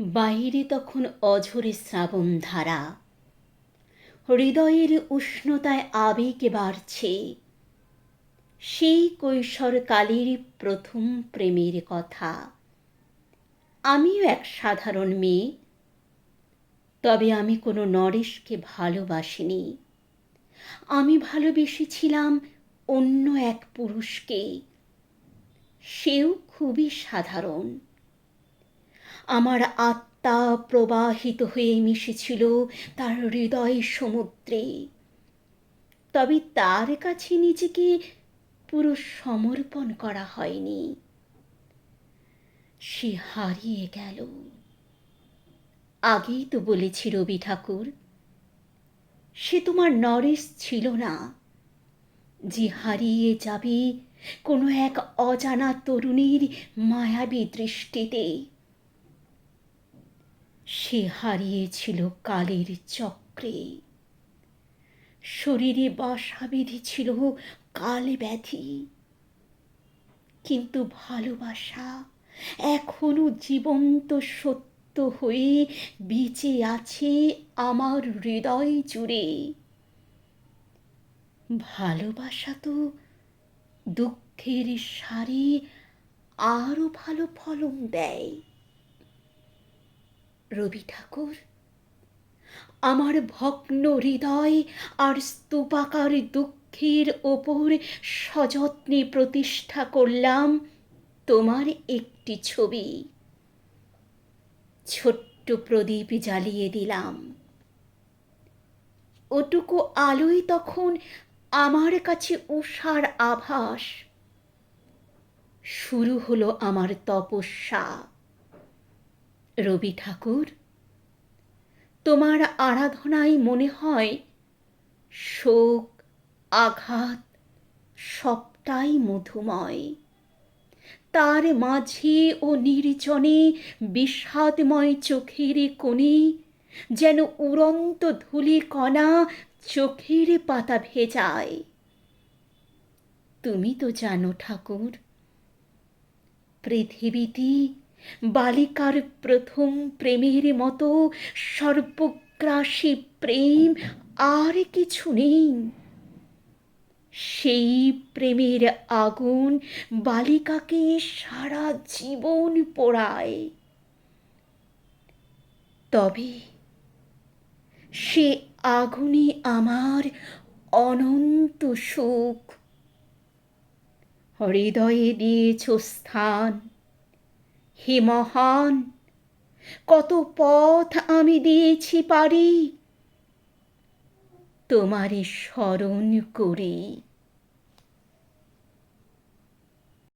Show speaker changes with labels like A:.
A: বাইরে তখন অঝরে শ্রাবণ ধারা হৃদয়ের উষ্ণতায় আবেগ বাড়ছে। সেই কৈশোরকালের প্রথম প্রেমের কথা। আমিও এক সাধারণ মেয়ে। তবে আমি কোনো নরেশকে ভালোবাসিনি। আমি ভালোবেসেছিলাম অন্য এক পুরুষকে। সেও খুবই সাধারণ। আমার আত্মা প্রবাহিত হয়ে মিশেছিল তার হৃদয় সমুদ্রে। তবে তার কাছে নিজেকে পুরো সমর্পণ করা হয়নি। সে হারিয়ে গেল। আগেই তো বলেছি রবি ঠাকুর, সে তোমার নরেশ ছিল না। যে হারিয়ে যাবে কোনো এক অজানা তরুণীর মায়াবী দৃষ্টিতে। সে হারিয়েছিল কালের চক্রে। শরীরে বাসা বেঁধেছিল কাল ব্যাধি। কিন্তু ভালোবাসা এখনও জীবন্ত সত্য হয়ে বেঁচে আছে আমার হৃদয় জুড়ে। ভালোবাসা তো দুঃখের সারে আরও ভালো ফলন দেয়। রবি ঠাকুর, আমার ভগ্ন হৃদয় আর স্তূপাকার দুঃখের ওপর সযত্নে প্রতিষ্ঠা করলাম তোমার একটি ছবি। ছোট্ট প্রদীপ জ্বালিয়ে দিলাম। ওটুকু আলোই তখন আমার কাছে উষার আভাস। শুরু হলো আমার তপস্যা। রবি ঠাকুর, তোমার আরাধনায় মনে হয় শোক, আঘাত সবটাই মধুময়। তার মাঝে ও নির্জনে বিষাদময় চোখের কোণে যেন উড়ন্ত ধুলি কণা চোখের পাতা ভেজায় তুমি তো জানো ঠাকুর পৃথিবীতে বালিকার প্রথম প্রেমের মতো সর্বগ্রাসী প্রেম আর কিছু নেই। সেই প্রেমের আগুন বালিকাকে সারা জীবন পোড়ায়। তবে সে আগুনে আমার অনন্ত সুখ। হৃদয়ে দিয়েছ স্থান। হে মহান কত পথ আমি দিয়েছি পারি। তোমারে স্মরণ করে